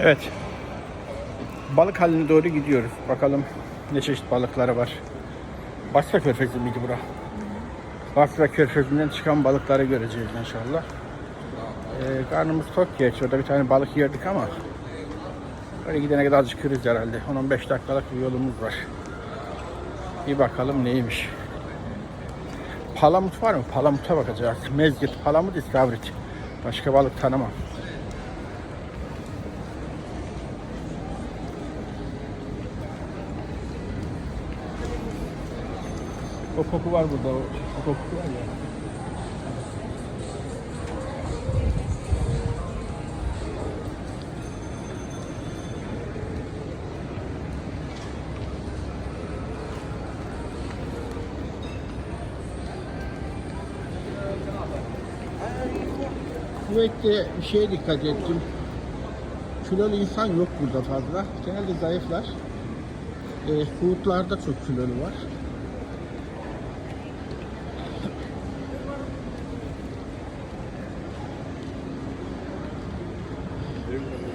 Evet. Balık haline doğru gidiyoruz. Bakalım ne çeşit balıkları var. Basra Körfezi miydi bura? Basra Körfezi'nden çıkan balıkları göreceğiz inşallah. Ee, karnımız tok geç. Orada bir tane balık yerdik ama Oraya gidene kadar acıkırız herhalde. 10-15 dakikalık bir yolumuz var. Bir bakalım neymiş. Palamut var mı? Palamut'a bakacağız. Mezgit, palamut, istavrit. Başka balık tanımam. O koku var burada. O, o koku var ya. Kuveyt'te bir şeye dikkat ettim. Kilolu insan yok burada fazla. Genelde zayıflar. E, Huutlarda çok kilolu var. doing